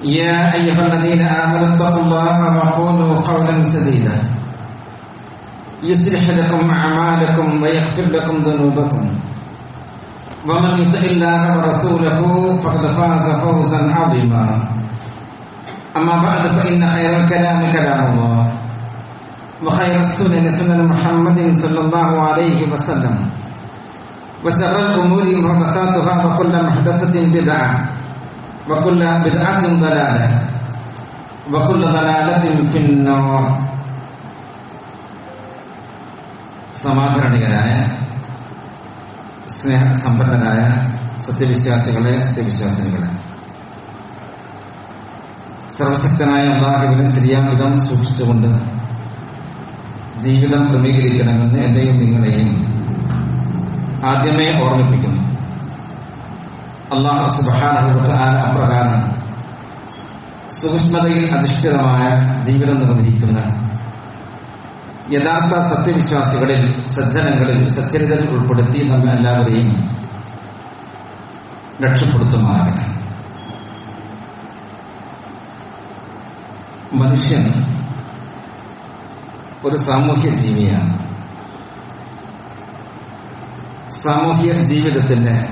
يا أيها الذين آمنوا اتقوا الله وقولوا قولا سديدا. يصلح لكم أعمالكم ويغفر لكم ذنوبكم. ومن يطع الله ورسوله فقد فاز فوزا عظيما. أما بعد فإن خير الكلام كلام الله. وخير السنن سنن محمد صلى الله عليه وسلم. وشر الأمور محدثاتها وكل محدثة بدعة. وكل بدعة ضلالة وكل ضلالة في النار സമാധാനികരായ സ്നേഹസമ്പന്നരായ സത്യവിശ്വാസികളെ സത്യവിശ്വാസിനികളെ സർവശക്തനായ അള്ളാഹുവിനെ ശരിയാവിധം സൂക്ഷിച്ചുകൊണ്ട് ജീവിതം ക്രമീകരിക്കണമെന്ന് എന്റെയും നിങ്ങളെയും ആദ്യമേ ഓർമ്മിപ്പിക്കുന്നു അള്ളാഹു സുബാനഹുബത്ത് ആന അപ്രകാരം സൂക്ഷ്മതയിൽ അധിഷ്ഠിതമായ ജീവിതം നിർവഹിക്കുന്ന യഥാർത്ഥ സത്യവിശ്വാസികളിൽ സജ്ജനങ്ങളിൽ സത്യരിതൽ ഉൾപ്പെടുത്തി നമ്മെ എല്ലാവരെയും രക്ഷപ്പെടുത്തുമാറാകട്ടെ. മനുഷ്യൻ ഒരു സാമൂഹ്യ ജീവിയാണ്. സാമൂഹ്യ ജീവിതത്തിന്റെ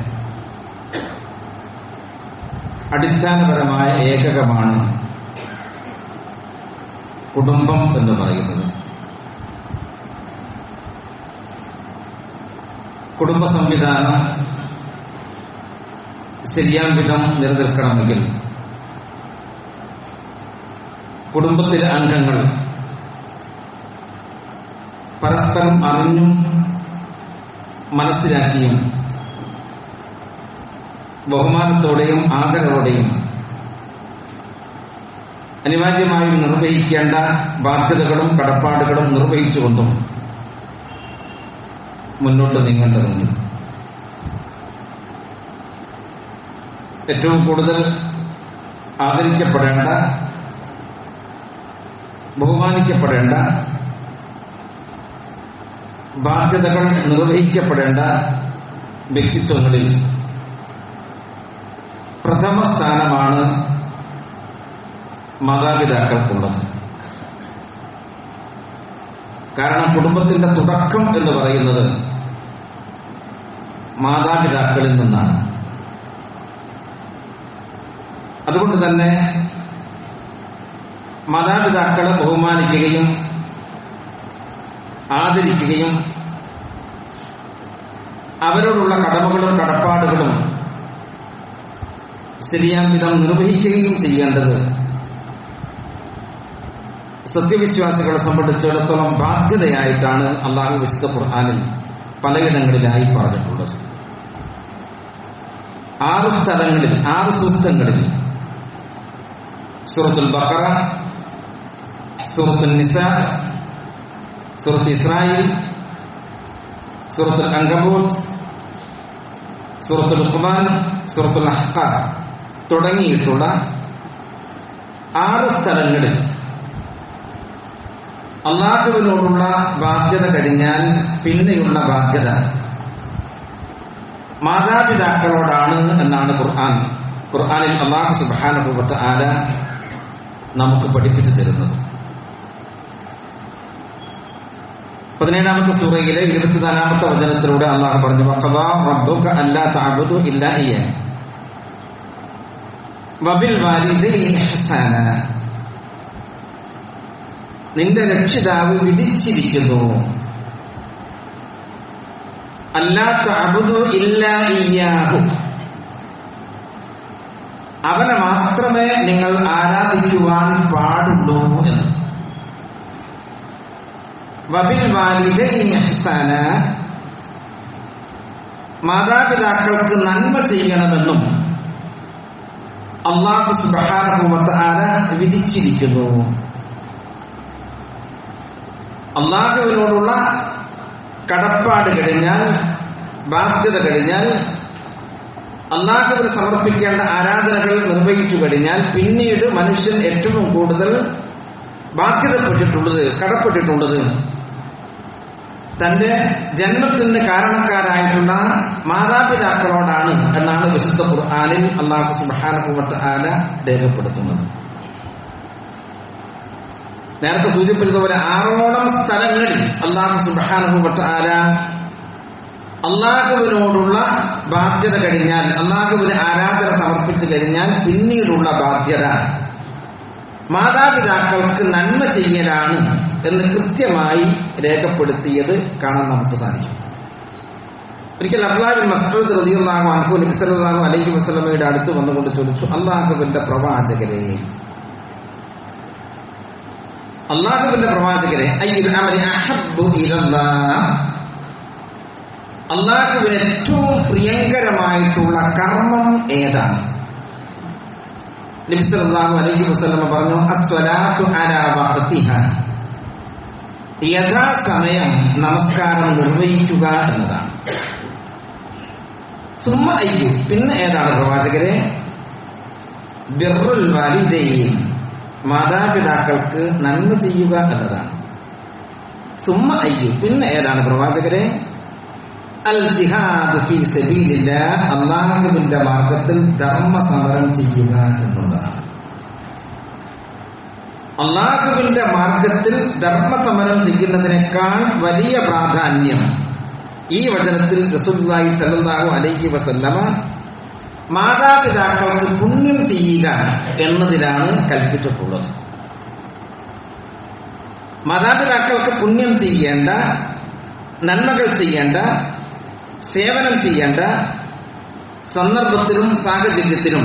അടിസ്ഥാനപരമായ ഏകകമാണ് കുടുംബം എന്ന് പറയുന്നത്. കുടുംബ സംവിധാനം ശരിയാം വിധം നിലനിൽക്കണമെങ്കിൽ കുടുംബത്തിലെ അംഗങ്ങൾ പരസ്പരം അറിഞ്ഞും മനസ്സിലാക്കിയും ബഹുമാനത്തോടെയും ആദരവോടെയും അനിവാര്യമായും നിർവഹിക്കേണ്ട ബാധ്യതകളും കടപ്പാടുകളും നിർവഹിച്ചുകൊണ്ടും മുന്നോട്ട് നീങ്ങേണ്ടതുണ്ട്. ഏറ്റവും കൂടുതൽ ആദരിക്കപ്പെടേണ്ട ബഹുമാനിക്കപ്പെടേണ്ട ബാധ്യതകൾ നിർവഹിക്കപ്പെടേണ്ട വ്യക്തിത്വങ്ങളിൽ പ്രഥമ സ്ഥാനമാണ് മാതാപിതാക്കൾക്കുള്ളത്. കാരണം കുടുംബത്തിന്റെ തുടക്കം എന്ന് പറയുന്നത് മാതാപിതാക്കളിൽ നിന്നാണ്. അതുകൊണ്ട് തന്നെ മാതാപിതാക്കളെ ബഹുമാനിക്കുകയും ആദരിക്കുകയും അവരോടുള്ള കടമകളും കടപ്പാടുകളും ശരിയാം വിധം നിർവഹിക്കുകയും ചെയ്യേണ്ടത്. സത്യവിശ്വാസികളെ സംബന്ധിച്ചിടത്തോളം ബാധ്യതയായിട്ടാണ് അള്ളാഹു വിശുദ്ധ ഖുർആാനിൽ പലയിടങ്ങളിലായി പറഞ്ഞിട്ടുള്ളത്. ആറ് സ്ഥലങ്ങളിൽ ആറ് സൂക്തങ്ങളിൽ. സൂറത്തുൽ ബക്കറ സൂറത്തുൽ നിസ സൂറത്ത് ഇസ്രായേൽ സൂറത്തുൽ അങ്കബൂത്ത് സൂറത്തുൽ ഖുമാൻ സൂറത്തുൽ അഹ്ഖാർ തുടങ്ങിയിട്ടുള്ള ആറ് സ്ഥലങ്ങളിൽ അള്ളാഹുവിനോടുള്ള ബാധ്യത കഴിഞ്ഞാൽ പിന്നെയുള്ള ബാധ്യത മാതാപിതാക്കളോടാണ് എന്നാണ് ഖുർആൻ. ഖുർആാനിൽ അള്ളാഹു സുബാനുഭവത്ത് ആല നമുക്ക് പഠിപ്പിച്ചു തരുന്നത്. പതിനേഴാമത്തെ സൂറയിലെ ഇരുപത്തിനാലാമത്തെ വചനത്തിലൂടെ അള്ളാഹു പറഞ്ഞു വബിൽ നിന്റെ രക്ഷിതാവ് വിധിച്ചിരിക്കുന്നു. അവനെ മാത്രമേ നിങ്ങൾ ആരാധിക്കുവാൻ പാടുള്ളൂ എന്ന്. വബിൽ വാലിദൈനി മാതാപിതാക്കൾക്ക് നന്മ ചെയ്യണമെന്നും അള്ളാഹു സുബാന വിധിച്ചിരിക്കുന്നു. അള്ളാഹുവിനോടുള്ള കടപ്പാട് കഴിഞ്ഞാൽ ബാധ്യത കഴിഞ്ഞാൽ അള്ളാഹുവിന് സമർപ്പിക്കേണ്ട ആരാധനകൾ നിർവഹിച്ചു കഴിഞ്ഞാൽ പിന്നീട് മനുഷ്യൻ ഏറ്റവും കൂടുതൽ ബാധ്യതപ്പെട്ടിട്ടുള്ളത് കടപ്പെട്ടിട്ടുള്ളത് തന്റെ ജന്മത്തിന്റെ കാരണക്കാരായിട്ടുള്ള മാതാപിതാക്കളോടാണ് എന്നാണ് വിശുദ്ധ ഖുർആാനിൽ അള്ളാഹു സുബാനപ്പുവട്ട ആല രേഖപ്പെടുത്തുന്നത്. നേരത്തെ സൂചിപ്പിച്ചത് പോലെ ആറോളം സ്ഥലങ്ങളിൽ അള്ളാഹു സുബാനപ്പുവട്ട ആല അള്ളാഹുവിനോടുള്ള ബാധ്യത കഴിഞ്ഞാൽ അള്ളാഹുവിന് ആരാധന സമർപ്പിച്ചു കഴിഞ്ഞാൽ പിന്നീടുള്ള ബാധ്യത മാതാപിതാക്കൾക്ക് നന്മ ചെയ്യലാണ്. എന്ന് കൃത്യമായി രേഖപ്പെടുത്തിയത് കാണാൻ നമുക്ക് സാധിക്കും. ഒരിക്കൽ അബ്ലാബിൻ മസ്ഊദ് റളിയല്ലാഹു അൻഹു നബി സല്ലല്ലാഹു അലൈഹി വസല്ലമയുടെ അടുത്ത് വന്നുകൊണ്ട് ചോദിച്ചു അള്ളാഹുവിന്റെ പ്രവാചകരെ? അള്ളാഹുവിന്റെ പ്രവാചകരെ അള്ളാഹുവിന് ഏറ്റവും പ്രിയങ്കരമായിട്ടുള്ള കർമ്മം ഏതാണ്? നബി സല്ലല്ലാഹു അലൈഹി വസല്ലമ പറഞ്ഞു അസ്വലാത്തു അലാ വഖതിഹ. യഥാസമയം നമസ്കാരം നിർവഹിക്കുക എന്നതാണ്. സുമ്മ അയ്യു പിന്നെ ഏതാണ് പ്രവാചകരെ? ബിർറുൽ വാലിദൈൻ മാതാപിതാക്കൾക്ക് നന്മ ചെയ്യുക എന്നതാണ്. സുമ്മ അയ്യു പിന്നെ ഏതാണ് പ്രവാചകരെ? അൽ ജിഹാദ് ഫീ സബീലില്ലാഹ് അള്ളാഹുവിന്റെ മാർഗത്തിൽ ധർമ്മ സമരം ചെയ്യുക എന്നുള്ളതാണ്. അള്ളാഹുവിന്റെ മാർഗത്തിൽ ധർമ്മസമരം ചെയ്യുന്നതിനേക്കാൾ വലിയ പ്രാധാന്യം ഈ വചനത്തിൽ റസൂലുള്ളാഹി സല്ലല്ലാഹു അലൈഹി വസല്ലമ മാതാപിതാക്കൾക്ക് പുണ്യം ചെയ്യുക എന്നതിലാണ് കൽപ്പിച്ചിട്ടുള്ളത്. മാതാപിതാക്കൾക്ക് പുണ്യം ചെയ്യേണ്ട നന്മകൾ ചെയ്യേണ്ട സേവനം ചെയ്യേണ്ട സന്ദർഭത്തിലും സാഹചര്യത്തിലും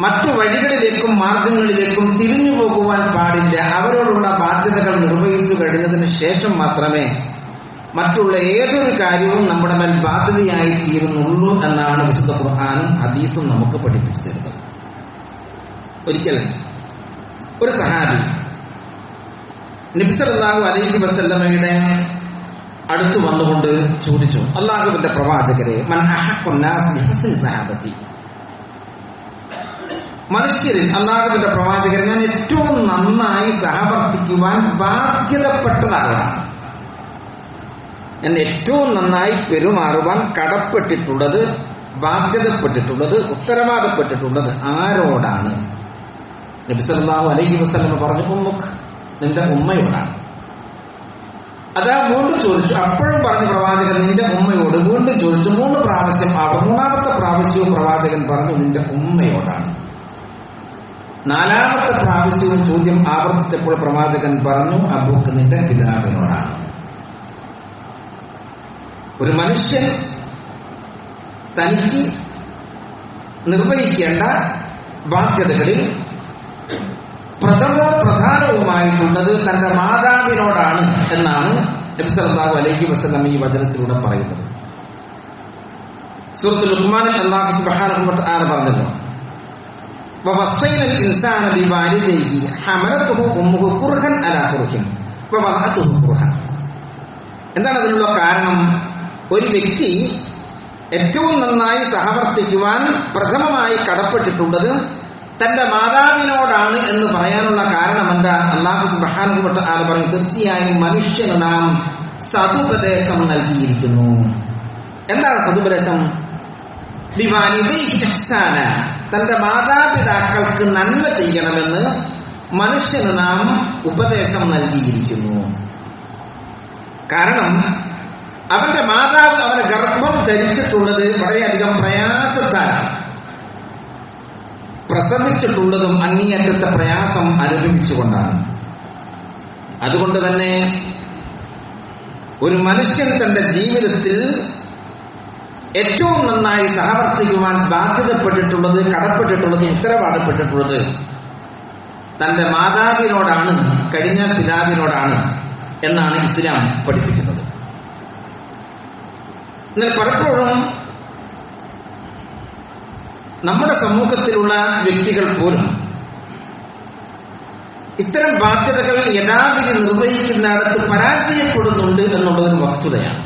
മറ്റു വഴികളിലേക്കും മാർഗങ്ങളിലേക്കും തിരിഞ്ഞു പോകുവാൻ പാടില്ല. അവരോടുള്ള ബാധ്യതകൾ നിർവഹിച്ചു കഴിഞ്ഞതിന് ശേഷം മാത്രമേ മറ്റുള്ള ഏതൊരു കാര്യവും നമ്മുടെ മേൽ ബാധ്യതയായി തീരുന്നുള്ളൂ എന്നാണ് വിശുദ്ധ ഖുർഹാനും ഹദീസും നമുക്ക് പഠിപ്പിച്ചു തരുന്നത് ഒരിക്കൽ ഒരു സഹാബി നബിസലാഹു അലൈഹി വസല്ലമയുടെ അടുത്ത് വന്നുകൊണ്ട് ചോദിച്ചു അള്ളാഹുവിന്റെ പ്രവാചകരെ മൻ സഹാബത്തി? മനുഷ്യരിൽ അള്ളാഹുവിന്റെ പ്രവാചകൻ ഞാൻ ഏറ്റവും നന്നായി സഹവർത്തിക്കുവാൻ ബാധ്യതപ്പെട്ടതാണ് ഞാൻ ഏറ്റവും നന്നായി പെരുമാറുവാൻ കടപ്പെട്ടിട്ടുള്ളത് ബാധ്യതപ്പെട്ടിട്ടുള്ളത് ഉത്തരവാദപ്പെട്ടിട്ടുള്ളത് ആരോടാണ്? നബി സല്ലല്ലാഹു അലൈഹി വസ്ലമ പറഞ്ഞു ഉമ്മുക്ക് നിന്റെ ഉമ്മയോടാണ്. അതാ വീണ്ടും ചോദിച്ചു. അപ്പോഴും പറഞ്ഞു പ്രവാചകൻ നിന്റെ ഉമ്മയോട്? വീണ്ടും ചോദിച്ചു. മൂന്ന് പ്രാവശ്യം മൂന്നാമത്തെ പ്രാവശ്യവും പ്രവാചകൻ പറഞ്ഞു നിന്റെ ഉമ്മയോടാണ്. നാലാമത്തെ പ്രാവശ്യവും ചോദ്യം ആവർത്തിച്ചപ്പോൾ പ്രവാചകൻ പറഞ്ഞു അബൂക്ക് നിന്റെ പിതാവിനോടാണ്. ഒരു മനുഷ്യൻ തനിക്ക് നിർവഹിക്കേണ്ട ബാധ്യതകളിൽ പ്രഥമവും പ്രധാനവുമായിട്ടുള്ളത് തന്റെ മാതാവിനോടാണ് എന്നാണ് നബി അലൈഹി വസ്ലം ഈ വചനത്തിലൂടെ പറയുന്നത്. സൂറത്തുൽ ലുഖ്മാനിൽ അള്ളാഹു തആല പറഞ്ഞല്ലോ ووصينا الإنسان بوالديه حملته أمه كرها على كره ووضعته كرها എന്താണ് അതിനുള്ള കാരണം ഒരു വ്യക്തി ഏറ്റവും നന്നായി സഹവർത്തിക്കുവാൻ പ്രഥമമായി കടപ്പെട്ടിട്ടുള്ളത് തന്റെ മാതാവിനോടാണ് എന്ന് പറയാനുള്ള കാരണം എന്താ അള്ളാഹു സുബാനുപെട്ട ആൾ പറയും തീർച്ചയായും മനുഷ്യന് നാം സതുപദേശം നൽകിയിരിക്കുന്നു എന്താണ് സതുപദേശം വിവാനിതീഹ്സാന തന്റെ മാതാപിതാക്കൾക്ക് നന്മ ചെയ്യണമെന്ന് മനുഷ്യന് നാം ഉപദേശം നൽകിയിരിക്കുന്നു. കാരണം അവന്റെ മാതാവ് അവന് ഗർഭം ധരിച്ചിട്ടുള്ളത് വളരെയധികം പ്രയാസത്താലാണ്. പ്രസവിച്ചിട്ടുള്ളതും അങ്ങേയറ്റത്തെ പ്രയാസം അനുഭവിച്ചുകൊണ്ടാണ്. അതുകൊണ്ട് തന്നെ ഒരു മനുഷ്യൻ തന്റെ ജീവിതത്തിൽ ഏറ്റവും നന്നായി സഹവർത്തിക്കുവാൻ ബാധ്യതപ്പെട്ടിട്ടുള്ളത് കടപ്പെട്ടിട്ടുള്ളത് ഉത്തരവാദപ്പെട്ടിട്ടുള്ളത് തന്റെ മാതാവിനോടാണ് കഴിഞ്ഞ പിതാവിനോടാണ് എന്നാണ് ഇസ്ലാം പഠിപ്പിക്കുന്നത്. എന്നാൽ പലപ്പോഴും നമ്മുടെ സമൂഹത്തിലുള്ള വ്യക്തികൾ പോലും ഇത്തരം ബാധ്യതകൾ യഥാവിധി നിർവഹിക്കുന്നിടത്ത് പരാജയപ്പെടുന്നുണ്ട് എന്നുള്ളതൊരു വസ്തുതയാണ്.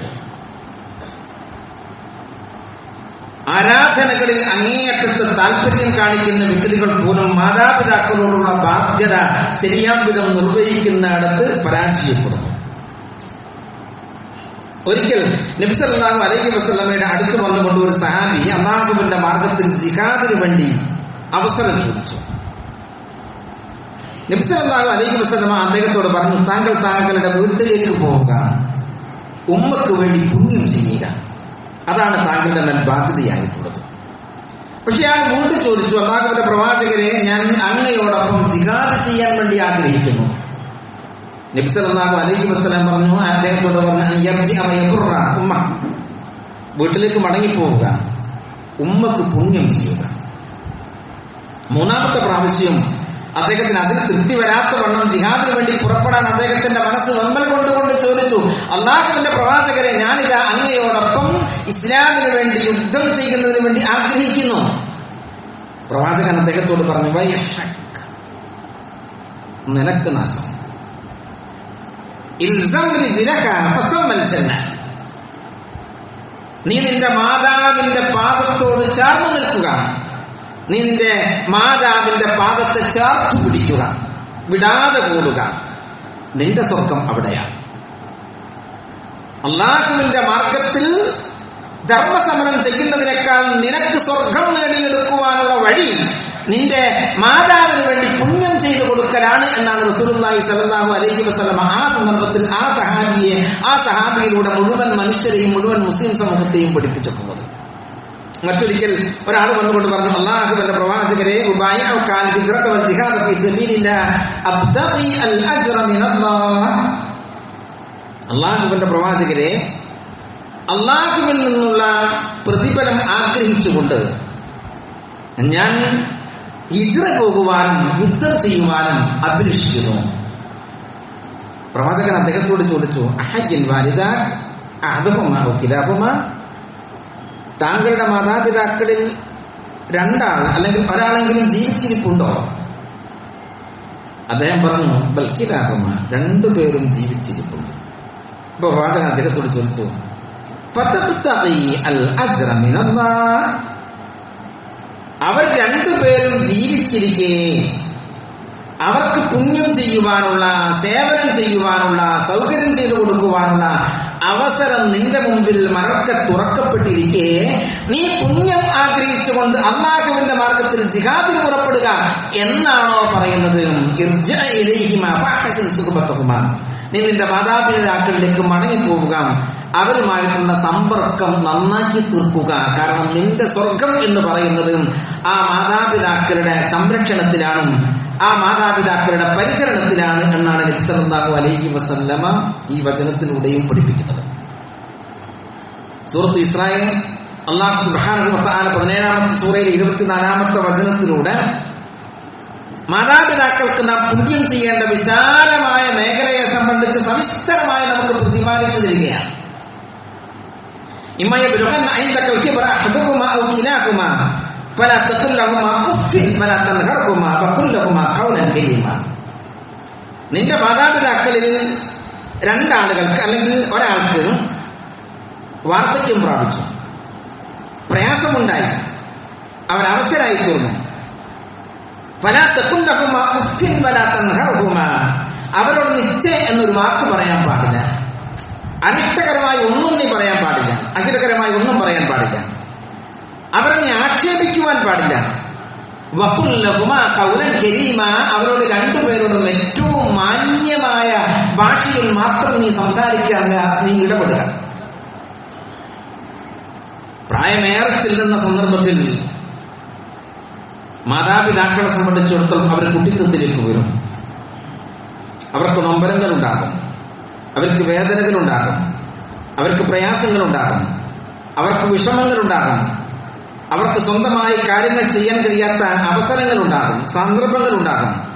ആരാധനകളിൽ അങ്ങേയറ്റത്ത് താല്പര്യം കാണിക്കുന്ന വ്യക്തികൾ പോലും മാതാപിതാക്കളോടുള്ള ബാധ്യത ശരിയാം വിധം നിർവഹിക്കുന്നിടത്ത് പരാജയപ്പെടുന്നു ഒരിക്കൽ നബ്സല്ലാഹു അലൈഹി വസ്ലമയുടെ അടുത്ത് വന്നുകൊണ്ട് ഒരു സഹാബി അള്ളാഹുവിന്റെ മാർഗത്തിൽ ജിഹാദിന് വേണ്ടി അവസരം ചോദിച്ചു. നബ്സല്ലാഹു അലൈഹി വസ്ലമ അദ്ദേഹത്തോട് പറഞ്ഞു താങ്കൾ താങ്കളുടെ വീട്ടിലേക്ക് പോവുക. ഉമ്മക്ക് വേണ്ടി പുണ്യം ചെയ്യുക. അതാണ് താങ്കളുടെ മേൽ ബാധ്യതയായിട്ടുള്ളത്. പക്ഷെ അയാൾ വീണ്ടും ചോദിച്ചു അള്ളാഹുവിന്റെ പ്രവാചകരെ ഞാൻ അങ്ങയോടൊപ്പം ജിഹാദ് ചെയ്യാൻ വേണ്ടി ആഗ്രഹിക്കുന്നു. നബിസലാഹു അലൈഹി വസ്ലാം പറഞ്ഞു അദ്ദേഹത്തോട് പറഞ്ഞു ഉമ്മ. വീട്ടിലേക്ക് മടങ്ങിപ്പോവുക. ഉമ്മക്ക് പുണ്യം ചെയ്യുക. മൂന്നാമത്തെ പ്രാവശ്യം അദ്ദേഹത്തിന് അതിൽ തൃപ്തി വരാത്ത വണ്ണം ജിഹാദിന് വേണ്ടി പുറപ്പെടാൻ അദ്ദേഹത്തിന്റെ മനസ്സ് വെമ്പൽ കൊണ്ടുകൊണ്ട് ചോദിച്ചു. അള്ളാഹുവിന്റെ പ്രവാചകരെ ഞാനിത് അങ്ങയോടൊപ്പം ഇസ്ലാമിന് വേണ്ടി യുദ്ധം ചെയ്യുന്നതിന് വേണ്ടി ആഗ്രഹിക്കുന്നു. പ്രവാചകൻ അദ്ദേഹത്തോട് പറഞ്ഞു വൈ നിനക്ക് നാശം. നീ നിന്റെ മാതാവിന്റെ പാദത്തോട് ചേർന്ന് നിൽക്കുക. നിന്റെ മാതാവിന്റെ പാദത്തെ ചേർത്ത് പിടിക്കുക വിടാതെ കൂടുക. നിന്റെ സ്വർഗം അവിടെയാണ്. അള്ളാഹുവിന്റെ മാർഗത്തിൽ ധർമ്മസമരം ചെയ്യുന്നതിനേക്കാൾ നിനക്ക് സ്വർഗം നേടിയെടുക്കുവാനുള്ള വഴി നിന്റെ മാതാവിന് വേണ്ടി പുണ്യം ചെയ്തു കൊടുക്കലാണ് എന്നാണ് റസൂലുള്ളാഹി സ്വല്ലല്ലാഹു അലൈഹി വസല്ലം ആ സന്ദർഭത്തിൽ ആ സഹാബിയെ ആ സഹാബിയിലൂടെ മുഴുവൻ മനുഷ്യരെയും മുഴുവൻ മുസ്ലിം സമൂഹത്തെയും പഠിപ്പിച്ചിട്ടുള്ളത്. മറ്റൊരിക്കൽ ഒരാൾ വന്നുകൊണ്ട് പറഞ്ഞു അള്ളാഹുബന്റെ പ്രവാചകരെ അള്ളാഹുവിന്റെ പ്രവാചകരെ അള്ളാഹുവിൽ നിന്നുള്ള പ്രതിഫലം ആഗ്രഹിച്ചുകൊണ്ട് ഞാൻ ഹിജ്ര പോകുവാനും യുദ്ധം ചെയ്യുവാനും അഭിലഷിക്കുന്നു. പ്രവാചകൻ അദ്ദേഹത്തോട് ചോദിച്ചു അഹയ്യൻ വാലിദ അഹദഹുമാ കിലാഹുമാ? താങ്കളുടെ മാതാപിതാക്കളിൽ രണ്ടാൾ അല്ലെങ്കിൽ ഒരാളെങ്കിലും ജീവിച്ചിരിപ്പുണ്ടോ? അദ്ദേഹം പറഞ്ഞു ബൽക്കിലാകുമ രണ്ടുപേരും ജീവിച്ചിരിപ്പുണ്ട്. ഇപ്പൊ പ്രവാചകൻ അദ്ദേഹത്തോട് ചോദിച്ചു അവർ രണ്ടുപേരും ജീവിച്ചിരിക്കെ. അവർക്ക് പുണ്യം ചെയ്യുവാനുള്ള സേവനം ചെയ്യുവാനുള്ള സൗകര്യം ചെയ്തു കൊടുക്കുവാനുള്ള അവസരം നിന്റെ മുമ്പിൽ മറക്ക തുറക്കപ്പെട്ടിരിക്കെ. നീ പുണ്യം ആഗ്രഹിച്ചുകൊണ്ട് അള്ളാഹുവിന്റെ മാർഗത്തിൽ ജിഹാദിന് പുറപ്പെടുക എന്നാണോ പറയുന്നത്? നീ നിന്റെ മാതാപിതാക്കളിലേക്ക് മടങ്ങിപ്പോവുക. അവരുമായിട്ടുള്ള സമ്പർക്കം നന്നാക്കി തീർക്കുക. കാരണം നിന്റെ സ്വർഗം എന്ന് പറയുന്നത് ആ മാതാപിതാക്കളുടെ സംരക്ഷണത്തിലാണ്. ആ മാതാപിതാക്കളുടെ പരിചരണത്തിലാണ് എന്നാണ് നബ്സലാഹു അലൈഹി വസല്ലമ ഈ വചനത്തിലൂടെയും പഠിപ്പിക്കുന്നത്. സൂറത്ത് ഇസ്രായേൽ അള്ളാഹു സുബാനു പതിനേഴാമത്തെ സൂറയിലെ ഇരുപത്തിനാലാമത്തെ വചനത്തിലൂടെ മാതാപിതാക്കൾക്ക് നാം പുണ്യം ചെയ്യേണ്ട വിശാലമായ മേഖലയെ സംബന്ധിച്ച് സവിസ്തരമായി നമുക്ക് പ്രതിപാദിച്ചു തരികയാണ്. ഇമ്മയെ ബൃഹൻ ഐന്ദക്കൽ കിബറ ഹബുകുമാ ഔ فلا تقل لهما أف ولا تنهرهما وقل لهما قولا كريما നിന്റെ മാതാപിതാക്കളിൽ രണ്ടാളുകൾക്ക് അല്ലെങ്കിൽ ഒരാൾക്ക് വാർദ്ധക്യം പ്രാപിച്ചു പ്രയാസമുണ്ടായി അവർ അവസരായി തീർന്നു വലാ തെക്കുണ്ടഹുമ ഉഫിൻ വലാ തൻഹർഹുമ അവരോട് നിശ്ചയ എന്നൊരു വാക്ക് പറയാൻ പാടില്ല അനിഷ്ടകരമായി ഒന്നും നീ പറയാൻ പാടില്ല അഹിതകരമായി ഒന്നും പറയാൻ പാടില്ല അവരെ ആക്ഷേപിക്കുവാൻ പാടില്ല. അവരോട് രണ്ടുപേരോടും ഏറ്റവും മാന്യമായ ഭാഷയിൽ മാത്രം നീ സംസാരിക്കുക നീ ഇടപെടുക. പ്രായമേറെ ചെല്ലുന്ന സന്ദർഭത്തിൽ മാതാപിതാക്കളെ സംബന്ധിച്ചിടത്തോളം അവർ കുട്ടിത്വത്തിലേക്ക് വരും. അവർക്ക് നൊമ്പരങ്ങൾ ഉണ്ടാകും അവർക്ക് വേദനകൾ ഉണ്ടാകും അവർക്ക് പ്രയാസങ്ങൾ ഉണ്ടാകും അവർക്ക് വിഷമങ്ങൾ ഉണ്ടാകും അവർക്ക് സ്വന്തമായി കാര്യങ്ങൾ ചെയ്യാൻ കഴിയാത്ത അവസരങ്ങൾ ഉണ്ടാകും സന്ദർഭങ്ങൾ ഉണ്ടാകും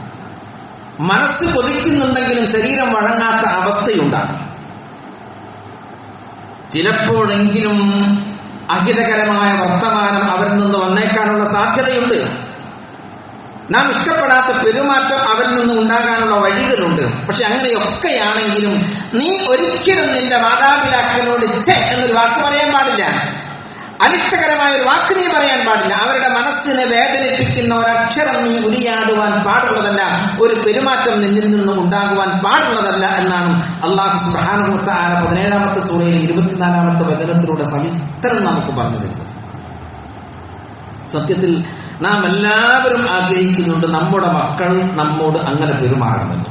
മനസ്സ് കൊതിക്കുന്നുണ്ടെങ്കിലും ശരീരം വഴങ്ങാത്ത അവസ്ഥയുണ്ടാകും ചിലപ്പോഴെങ്കിലും അഹിതകരമായ വർത്തമാനം അവരിൽ നിന്ന് വന്നേക്കാനുള്ള സാധ്യതയുണ്ട്. നാം ഇഷ്ടപ്പെടാത്ത പെരുമാറ്റം അവരിൽ നിന്ന് ഉണ്ടാകാനുള്ള വഴികളുണ്ട്. പക്ഷെ അങ്ങനെയൊക്കെയാണെങ്കിലും നീ ഒരിക്കലും നിന്റെ മാതാപിതാക്കളോട് ഇച്ഛ എന്നൊരു വാക്ക് പറയാൻ പാടില്ല. അനിഷ്ടകരമായ ഒരു വാക്ക് നീ പറയാൻ പാടില്ല. അവരുടെ മനസ്സിനെ വേദനിപ്പിക്കുന്ന ഒരക്ഷരം നീ ഉരിയാടുവാൻ പാടുള്ളതല്ല ഒരു പെരുമാറ്റം നിന്നിൽ നിന്നും ഉണ്ടാകുവാൻ പാടുള്ളതല്ല എന്നാണ് അള്ളാഹു സുബ്ഹാനഹു ആന പതിനേഴാമത്തെ സൂറയിൽ ഇരുപത്തിനാലാമത്തെ വചനത്തിലൂടെ സവിസ്തരം നമുക്ക് പറഞ്ഞു തരുന്നത്. സത്യത്തിൽ നാം എല്ലാവരും ആഗ്രഹിക്കുന്നുണ്ട് നമ്മുടെ മക്കൾ നമ്മോട് അങ്ങനെ പെരുമാറണമെന്ന്.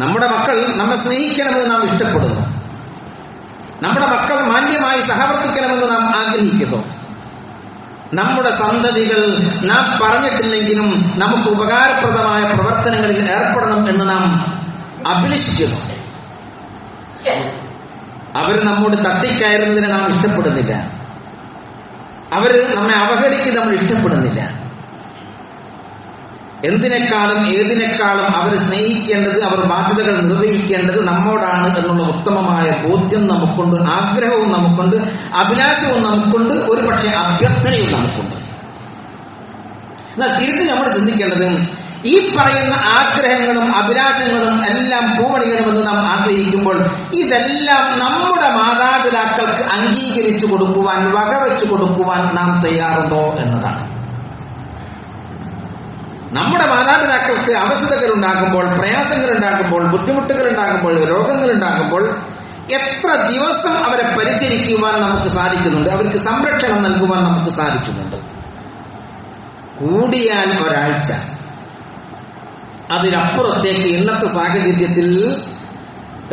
നമ്മുടെ മക്കൾ നമ്മെ സ്നേഹിക്കണമെന്ന് നാം ഇഷ്ടപ്പെടുന്നു. നമ്മുടെ മക്കൾ മാന്യമായി സഹവർത്തിക്കണമെന്ന് നാം ആഗ്രഹിക്കുന്നു. നമ്മുടെ സന്തതികൾ നാം പറഞ്ഞിട്ടില്ലെങ്കിലും നമുക്ക് ഉപകാരപ്രദമായ പ്രവർത്തനങ്ങളിൽ ഏർപ്പെടണം എന്ന് നാം അഭിലഷിക്കുന്നു. അവർ നമ്മോട് തട്ടിക്കയറുന്നതിനെ നാം ഇഷ്ടപ്പെടുന്നില്ല. അവർ നമ്മെ അവഹേളിക്കുന്നത് നമ്മൾ ഇഷ്ടപ്പെടുന്നില്ല. എന്തിനേക്കാളും ഏതിനേക്കാളും അവരെ സ്നേഹിക്കേണ്ടത് അവർ ബാധ്യതകൾ നിർവഹിക്കേണ്ടത് നമ്മോടാണ് എന്നുള്ള ഉത്തമമായ ബോധ്യം നമുക്കുണ്ട് ആഗ്രഹവും നമുക്കുണ്ട് അഭിലാഷവും നമുക്കുണ്ട് ഒരു പക്ഷേ അഭ്യർത്ഥനയും നമുക്കുണ്ട്. എന്നാൽ തിരിച്ച് നമ്മൾ ചിന്തിക്കേണ്ടത് ഈ പറയുന്ന ആഗ്രഹങ്ങളും അഭിലാഷങ്ങളും എല്ലാം പൂവണിയണമെന്ന് നാം ആഗ്രഹിക്കുമ്പോൾ ഇതെല്ലാം നമ്മുടെ മാതാപിതാക്കൾക്ക് അംഗീകരിച്ചു കൊടുക്കുവാൻ വകവെച്ചു കൊടുക്കുവാൻ നാം തയ്യാറുണ്ടോ എന്നതാണ്. നമ്മുടെ മാതാപിതാക്കൾക്ക് അവസ്ഥകൾ ഉണ്ടാകുമ്പോൾ പ്രയാസങ്ങൾ ഉണ്ടാകുമ്പോൾ ബുദ്ധിമുട്ടുകൾ ഉണ്ടാകുമ്പോൾ രോഗങ്ങൾ ഉണ്ടാകുമ്പോൾ എത്ര ദിവസം അവരെ പരിചരിക്കുവാൻ നമുക്ക് സാധിക്കുന്നുണ്ട് അവർക്ക് സംരക്ഷണം നൽകുവാൻ നമുക്ക് സാധിക്കുന്നുണ്ട്. കൂടിയാൽ ഒരാഴ്ച. അതിനപ്പുറത്തേക്ക് ഇന്നത്തെ സാഹചര്യത്തിൽ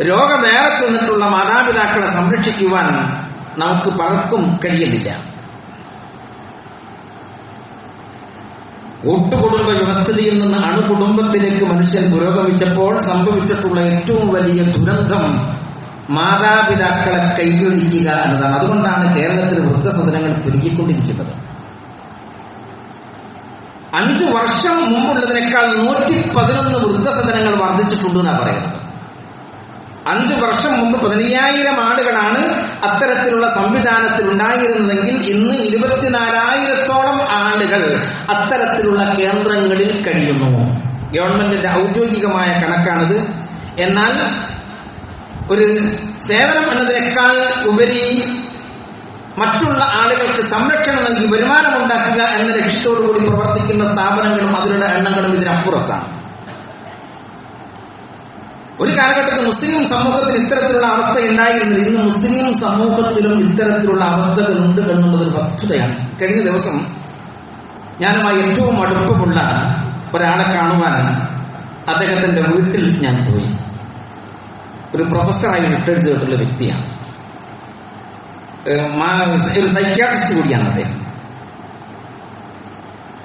രോഗമേറെ തിന്നിട്ടുള്ള മാതാപിതാക്കളെ സംരക്ഷിക്കുവാൻ നമുക്ക് പലർക്കും കഴിയുന്നില്ല. കൂട്ടുകുടുംബ വ്യവസ്ഥിതിയിൽ നിന്ന് അണുകുടുംബത്തിലേക്ക് മനുഷ്യൻ പുരോഗമിച്ചപ്പോൾ സംഭവിച്ചിട്ടുള്ള ഏറ്റവും വലിയ ദുരന്തം മാതാപിതാക്കളെ കൈയൊഴിക്കുക എന്നതാണ്. അതുകൊണ്ടാണ് കേരളത്തിൽ വൃദ്ധസദനങ്ങൾ പെരുകിക്കൊണ്ടിരിക്കുന്നത്. അഞ്ചു വർഷം മുമ്പുള്ളതിനേക്കാൾ നൂറ്റി പതിനൊന്ന് വൃദ്ധസദനങ്ങൾ വർദ്ധിച്ചിട്ടുണ്ട് എന്നാണ് പറയുന്നത്. അഞ്ചു വർഷം മുമ്പ് പതിനയ്യായിരം ആളുകളാണ് അത്തരത്തിലുള്ള സംവിധാനത്തിൽ ഉണ്ടായിരുന്നതെങ്കിൽ ഇന്ന് ഇരുപത്തിനാലായിരത്തോളം ആളുകൾ അത്തരത്തിലുള്ള കേന്ദ്രങ്ങളിൽ കഴിയുന്നു. ഗവൺമെന്റിന്റെ ഔദ്യോഗികമായ കണക്കാണിത്. എന്നാൽ ഒരു സേവനം എന്നതിനേക്കാൾ ഉപരി മറ്റുള്ള ആളുകൾക്ക് സംരക്ഷണം നൽകി വരുമാനമുണ്ടാക്കുക എന്ന ലക്ഷ്യത്തോടുകൂടി പ്രവർത്തിക്കുന്ന സ്ഥാപനങ്ങളും അതിലുള്ള എണ്ണങ്ങളും ഇതിനപ്പുറത്താണ്. ഒരു കാലഘട്ടത്തിൽ മുസ്ലിം സമൂഹത്തിൽ ഇത്തരത്തിലുള്ള അവസ്ഥ ഉണ്ടായിരുന്നു ഇന്ന് മുസ്ലിം സമൂഹത്തിലും ഇത്തരത്തിലുള്ള അവസ്ഥകളുണ്ട് എന്നുള്ളതൊരു വസ്തുതയാണ്. കഴിഞ്ഞ ദിവസം ഞാനുമായി ഏറ്റവും അടുപ്പമുള്ള ഒരാളെ കാണുവാൻ അദ്ദേഹത്തിന്റെ വീട്ടിൽ ഞാൻ പോയി. ഒരു പ്രൊഫസറായി റിട്ടയർഡ് ചെയ്തിട്ടുള്ള വ്യക്തിയാണ്. ഒരു സൈക്യാട്രിസ്റ്റ് കൂടിയാണ് അദ്ദേഹം.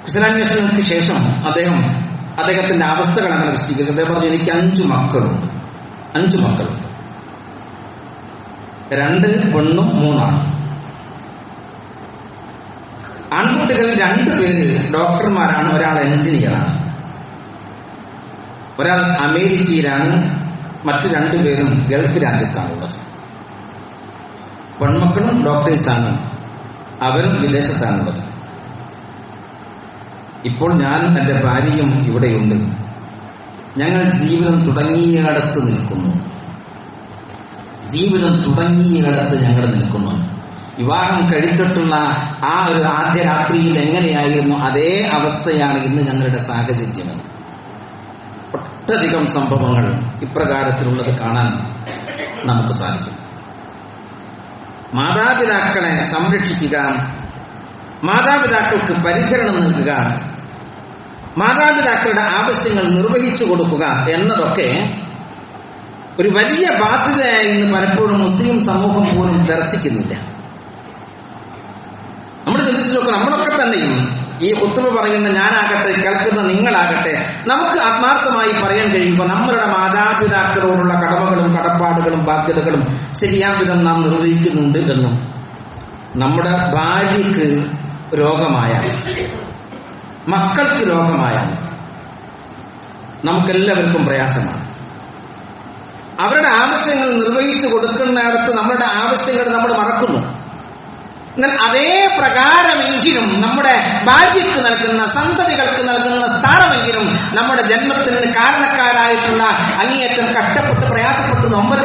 കുശലാന്വേഷണങ്ങൾക്ക് ശേഷം അദ്ദേഹം അദ്ദേഹത്തിന്റെ അവസ്ഥകൾ അങ്ങനെ വിശദീകരിച്ചു അദ്ദേഹം പറഞ്ഞു എനിക്ക് അഞ്ചു മക്കളുണ്ട്. അഞ്ചു മക്കൾ രണ്ട് പെണ്ണും മൂന്നാണ്. ആൺകുട്ടികളിൽ രണ്ട് പേര് ഡോക്ടർമാരാണ് ഒരാൾ എഞ്ചിനീയറാണ്. ഒരാൾ അമേരിക്കയിലാണ് മറ്റു രണ്ടുപേരും ഗൾഫ് രാജ്യത്താണുള്ളത് പെൺമക്കളും ഡോക്ടേഴ്സാണ് അവരും വിദേശത്താണുള്ളത് ഇപ്പോൾ ഞാനും എന്റെ ഭാര്യയും ഇവിടെയുണ്ട്. ഞങ്ങൾ ജീവിതം തുടങ്ങിയിടത്ത് നിൽക്കുന്നു. ജീവിതം തുടങ്ങിയിടത്ത് ഞങ്ങൾ നിൽക്കുന്നു. വിവാഹം കഴിച്ചിട്ടുള്ള ആ ഒരു ആദ്യ രാത്രിയിൽ എങ്ങനെയായിരുന്നു അതേ അവസ്ഥയാണ് ഇന്ന് ഞങ്ങളുടെ സാഹചര്യം. ഒട്ടധികം സംഭവങ്ങൾ ഇപ്രകാരത്തിലുള്ളത് കാണാൻ നമുക്ക് സാധിക്കും. മാതാപിതാക്കളെ സംരക്ഷിക്കുക മാതാപിതാക്കൾക്ക് പരിചരണം നൽകുക മാതാപിതാക്കളുടെ ആവശ്യങ്ങൾ നിർവഹിച്ചു കൊടുക്കുക എന്നതൊക്കെ ഒരു വലിയ ബാധ്യതയായി ഇന്ന് പലപ്പോഴും മുസ്ലിം സമൂഹം പോലും ദർശിക്കുന്നില്ല. നമ്മൾ ചിന്തിച്ചു നോക്കുക നമ്മളൊക്കെ തന്നെയും ഈ കുത്തുമ പറയുന്ന ഞാനാകട്ടെ കേൾക്കുന്ന നിങ്ങളാകട്ടെ നമുക്ക് ആത്മാർത്ഥമായി പറയാൻ കഴിയുമ്പോൾ നമ്മളുടെ മാതാപിതാക്കളോടുള്ള കടമകളും കടപ്പാടുകളും ബാധ്യതകളും ശരിയാം വിധം നാം നിർവഹിക്കുന്നുണ്ട് എന്നും നമ്മുടെ ഭാര്യയ്ക്ക് രോഗമായ മക്കൾക്ക് രോഗമായാൽ നമുക്കെല്ലാവർക്കും പ്രയാസമാണ്. അവരുടെ ആവശ്യങ്ങൾ നിർവഹിച്ചു കൊടുക്കുന്നിടത്ത് നമ്മുടെ ആവശ്യങ്ങൾ നമ്മൾ മറക്കുന്നു. എന്നാൽ അതേ പ്രകാരമെങ്കിലും നമ്മുടെ ഭാര്യയ്ക്ക് നൽകുന്ന സന്തതികൾക്ക് നൽകുന്ന സ്ഥാനമെങ്കിലും നമ്മുടെ ജന്മത്തിന് കാരണക്കാരായിട്ടുള്ള അങ്ങേയറ്റം കഷ്ടപ്പെട്ട് പ്രയാസപ്പെട്ട് നമ്മൾ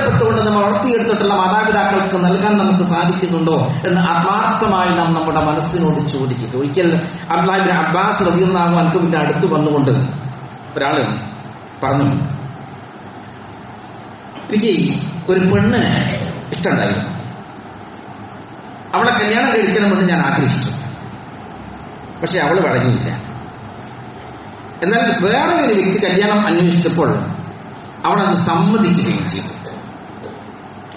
വളർത്തിയെടുത്തിട്ടുള്ള മാതാപിതാക്കൾക്ക് നൽകാൻ നമുക്ക് സാധിക്കുന്നുണ്ടോ എന്ന് ആത്മാർത്ഥമായി നാം നമ്മുടെ മനസ്സിനോട് ചോദിക്കുക ഒരിക്കൽ അബ്ദുല്ലാഹിബിൻ അബ്ബാസ് റസീർനാമ എനിക്ക് പിന്നെ അടുത്ത് വന്നുകൊണ്ട് ഒരാൾ പറഞ്ഞു എനിക്ക് ഒരു പെണ്ണ് ഇഷ്ടമുണ്ടായിരുന്നു. അവളെ കല്യാണം കഴിക്കണമെന്ന് ഞാൻ ആഗ്രഹിച്ചു. പക്ഷെ അവൾ വഴങ്ങിയില്ല. എന്നാൽ വേറെ ഒരു വ്യക്തി കല്യാണം അന്വേഷിച്ചപ്പോൾ അവളത് സമ്മതിക്കുകയും ചെയ്തു.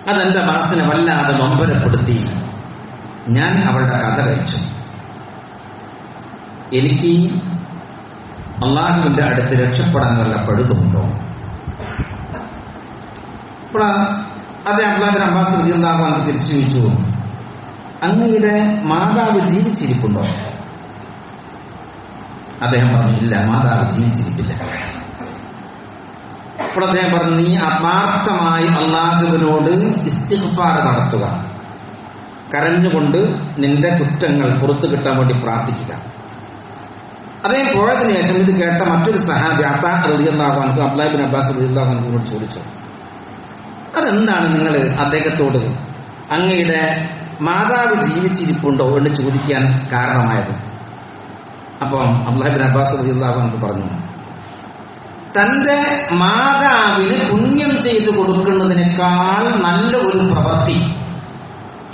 അതെന്റെ മനസ്സിനെ വല്ലാതെ നൊമ്പരപ്പെടുത്തി. ഞാൻ അവളുടെ കഥ കഴിച്ചു. എനിക്ക് അള്ളാഹുവിന്റെ അടുത്ത് രക്ഷപ്പെടാൻ വല്ല പഴുതുണ്ടോ? അപ്പോൾ അതേ അബ്ലാബിൻ അബ്ബാസ് അങ്ങ് തിരിച്ചു ചോദിച്ചു. അങ്ങയുടെ മാതാവ് ജീവിച്ചിരിപ്പുണ്ടോ? അദ്ദേഹം പറഞ്ഞു ഇല്ല മാതാവ് ജീവിച്ചിരിപ്പില്ല. അദ്ദേഹം പറഞ്ഞു നീ ആത്മാർത്ഥമായി അള്ളാഹുവിനോട് ഇസ്തിഗ്ഫാർ നടത്തുക. കരഞ്ഞുകൊണ്ട് നിന്റെ കുറ്റങ്ങൾ പുറത്തു കിട്ടാൻ വേണ്ടി പ്രാർത്ഥിക്കുക. അതേ പോയതിനു ശേഷം ഇത് കേട്ട മറ്റൊരു സഹാബി അത്താ റളിയല്ലാഹു അബ്ലാഹിബിൻ അബ്ബാസ് റളിയല്ലാഹു ചോദിച്ചു അതെന്താണ് നിങ്ങൾ അദ്ദേഹത്തോട് അങ്ങയുടെ മാതാവ് ജീവിച്ചിരിപ്പുണ്ടോ എന്ന് ചോദിക്കാൻ കാരണമായത്? അപ്പം അബ്ദുല്ലാഹിബിൻ അബ്ബാസ് റളിയല്ലാഹു അൻഹു പറഞ്ഞു തന്റെ മാതാവിന് പുണ്യം ചെയ്തു കൊടുക്കുന്നതിനേക്കാൾ നല്ല ഒരു പ്രവൃത്തി.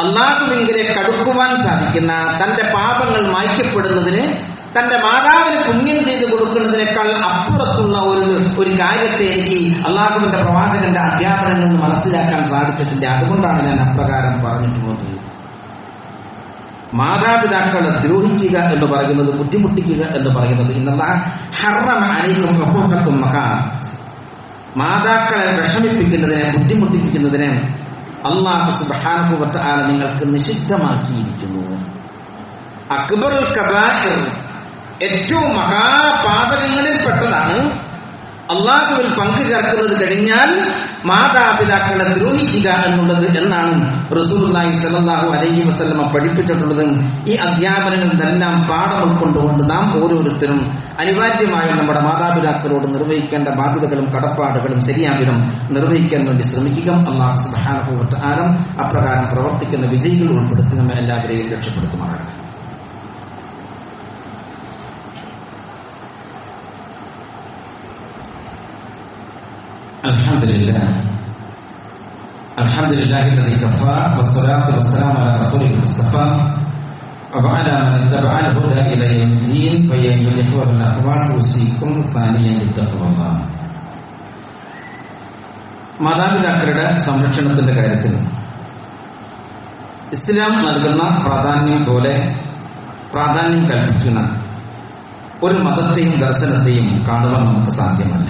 അള്ളാഹുവിനെ കടുക്കുവാൻ സാധിക്കുന്ന തന്റെ പാപങ്ങൾ മായ്ക്കപ്പെടുന്നതിന് തന്റെ മാതാവിന് പുണ്യം ചെയ്തു കൊടുക്കുന്നതിനേക്കാൾ അപ്പുറത്തുള്ള ഒരു ഒരു കാര്യത്തെ എനിക്ക് അള്ളാഹുവിന്റെ പ്രവാചകന്റെ അധ്യാപനങ്ങളിൽ നിന്ന് മനസ്സിലാക്കാൻ സാധിച്ചിട്ടില്ല. അതുകൊണ്ടാണ് ഞാൻ അപ്രകാരം പറഞ്ഞിട്ടുള്ളത് മാതാപിതാക്കളെ ദ്രോഹിക്കുക എന്ന് പറയുന്നത് ബുദ്ധിമുട്ടിക്കുക എന്ന് പറയുന്നത് ഇന്നല്ല ഹറമ അനേകം അപ്പൂക്കൾക്കും മഹാ. മാതാക്കളെ വിഷമിപ്പിക്കുന്നതിനെ ബുദ്ധിമുട്ടിപ്പിക്കുന്നതിനെ അള്ളാഹു സുബാനുഭവത്ത് ആല നിങ്ങൾക്ക് നിഷിദ്ധമാക്കിയിരിക്കുന്നു. അക്ബർ ഏറ്റവും മഹാപാതകങ്ങളിൽ പെട്ടതാണ് അള്ളാഹുവിൽ പങ്കു ചേർക്കുന്നത് കഴിഞ്ഞാൽ മാതാപിതാക്കളെ ദ്രോഹിക്കുക എന്നുള്ളത് എന്നാണ് റസൂലുള്ളാഹി സ്വല്ലല്ലാഹു അലൈഹി വസ്ലമ പഠിപ്പിച്ചിട്ടുള്ളത് ഈ അധ്യാപനങ്ങളിലെല്ലാം പാഠം ഉൾക്കൊണ്ടുകൊണ്ട് നാം ഓരോരുത്തരും അനിവാര്യമായ നമ്മുടെ മാതാപിതാക്കളോട് നിർവഹിക്കേണ്ട ബാധ്യതകളും കടപ്പാടുകളും ശരിയാവിധം നിർവഹിക്കാൻ വേണ്ടി ശ്രമിക്കുക. അള്ളാഹു സുബ്ഹാനഹു ആരം അപ്രകാരം പ്രവർത്തിക്കുന്ന വിജയികൾ ഉൾപ്പെടുത്തി നമ്മെ എല്ലാവരെയും രക്ഷപ്പെടുത്തുമാറാകട്ടെ. الحمد لله الحمد لله الذي كفى والصلاة والسلام على رسوله المصطفى وعلى من اتبع الهدى إلى يوم الدين فيا أيها الإخوة والأخوات أوصيكم ثانيا بتقوى الله മാതാപിതാക്കളുടെ സംരക്ഷണത്തിന്റെ കാര്യത്തിൽ ഇസ്ലാം നൽകുന്ന പ്രാധാന്യം പോലെ പ്രാധാന്യം കൽപ്പിക്കുന്ന ഒരു മതത്തെയും ദർശനത്തെയും കാണുവാൻ നമുക്ക് സാധ്യമല്ല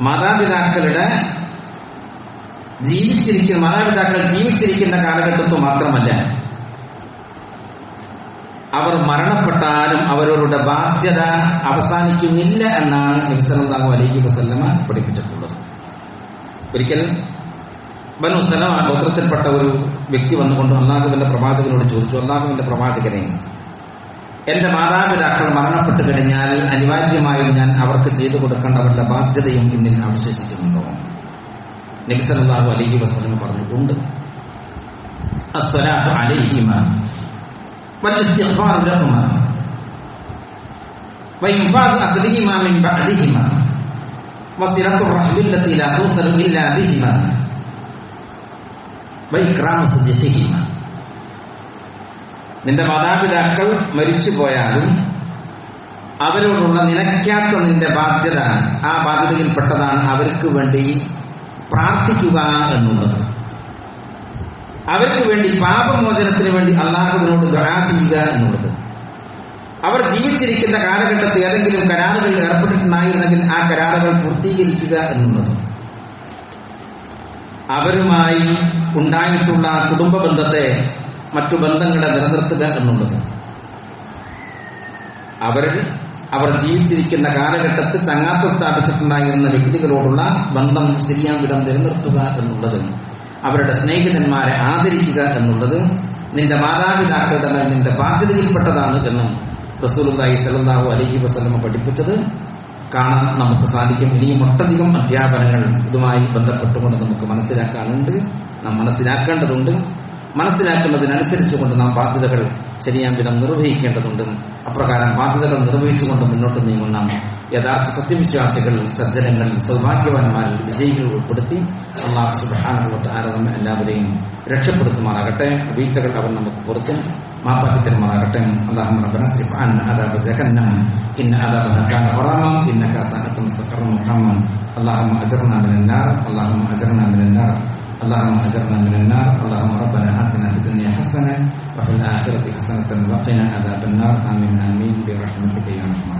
മാതാപിതാക്കളുടെ ജീവിച്ചിരിക്കുന്ന മാതാപിതാക്കൾ ജീവിച്ചിരിക്കുന്ന കാലഘട്ടത്തു മാത്രമല്ല അവർ മരണപ്പെട്ടാലും അവരവരുടെ ബാധ്യത അവസാനിക്കുന്നില്ല എന്നാണ് നബിസലാഹു അലൈഹി വസല്ലമ പഠിപ്പിച്ചിട്ടുള്ളത്. ഒരിക്കൽ ബനു സലമ ഗോത്രത്തിൽപ്പെട്ട ഒരു വ്യക്തി വന്നുകൊണ്ട് അള്ളാഹുവിന്റെ പ്രവാചകനോട് ചോദിച്ചു അള്ളാഹുവിന്റെ പ്രവാചകനെ എന്റെ മാതാപിതാക്കൾ മരണപ്പെട്ടു കഴിഞ്ഞാൽ അനിവാര്യമായും ഞാൻ അവർക്ക് ചെയ്തു കൊടുക്കേണ്ട അവരുടെ ബാധ്യതയും എന്നിൽ അവശേഷിക്കുന്നുണ്ടോ നബി സല്ലല്ലാഹു അലൈഹി വസല്ലം പറഞ്ഞു ഉണ്ട് അസ്സലാത്തു അലൈഹിമ والاستغفار لهما وإنفاذ أخذهما من بعدهما وصلة الرحم التي لا توصل إلا بهما وإكرام صديقهما നിന്റെ മാതാപിതാക്കൾ മരിച്ചു പോയാലും അവരോടുള്ള നിലയ്ക്കാത്ത നിന്റെ ബാധ്യത ആ ബാധ്യതയിൽപ്പെട്ടതാണ് അവർക്ക് വേണ്ടി പ്രാർത്ഥിക്കുക എന്നുള്ളത്. അവർക്ക് വേണ്ടി പാപമോചനത്തിന് വേണ്ടി അള്ളാഹുവിനോട് ദുആ ചെയ്യുക എന്നുള്ളത്. അവർ ജീവിച്ചിരിക്കുന്ന കാലഘട്ടത്തിൽ ഏതെങ്കിലും കരാറുകളിൽ ഏർപ്പെട്ടിട്ടുണ്ടായിരുന്നെങ്കിൽ ആ കരാറുകൾ പൂർത്തീകരിക്കുക എന്നുള്ളത്. അവരുമായി ഉണ്ടായിട്ടുള്ള കുടുംബ ബന്ധത്തെ മറ്റു ബന്ധങ്ങളെ നിലനിർത്തുക എന്നുള്ളത്. അവർ അവർ ജീവിച്ചിരിക്കുന്ന കാലഘട്ടത്തിൽ ചങ്ങാത്തം സ്ഥാപിച്ചിട്ടുണ്ടായിരുന്ന വ്യക്തികളോടുള്ള ബന്ധം ശരിയാ വിധം നിലനിർത്തുക എന്നുള്ളത്. അവരുടെ സ്നേഹിതന്മാരെ ആദരിക്കുക എന്നുള്ളത് നിന്റെ മാതാപിതാക്കളുടെ തന്നെ നിന്റെ ബാധ്യതയിൽപ്പെട്ടതാണ് എന്നും റസൂലുള്ളാഹി സ്വല്ലല്ലാഹു അലഹി വസലമ പഠിപ്പിച്ചത് കാണാൻ നമുക്ക് സാധിക്കും. ഇനിയും ഒട്ടധികം അധ്യാപനങ്ങൾ ഇതുമായി ബന്ധപ്പെട്ടുകൊണ്ട് നമുക്ക് മനസ്സിലാക്കാനുണ്ട്. നാം മനസ്സിലാക്കേണ്ടതുണ്ട്. മനസ്സിലാക്കുന്നതിനനുസരിച്ച് കൊണ്ട് നാം ബാധ്യതകൾ ശരിയാം വിധം നിർവഹിക്കേണ്ടതുണ്ട്. അപ്രകാരം ബാധ്യതകൾ നിർവഹിച്ചുകൊണ്ട് മുന്നോട്ട് നീങ്ങുന്ന യഥാർത്ഥ സത്യവിശ്വാസികൾ സജ്ജനങ്ങൾ സൗഭാഗ്യവാന്മാരിൽ വിജയികൾ ഉൾപ്പെടുത്തി അള്ളാഹ് സുബാനുള്ളട്ട് എല്ലാവരെയും രക്ഷപ്പെടുത്തുമാറാകട്ടെ. വീഴ്ചകൾ അവർ നമുക്ക് പുറത്തും മാപ്പാക്കി തരുമാറാകട്ടെ അള്ളാഹു അദാബ് ജഹന്നം ഇന്ന അദാബ് ഇന്ന اللهم أجرنا من النار اللهم أجرنا من النار اللهم أجرنا من النار اللهم ربنا آتنا في الدنيا حسنة وفي الآخرة حسنة وقنا عذاب النار آمين آمين برحمتك يا أرحم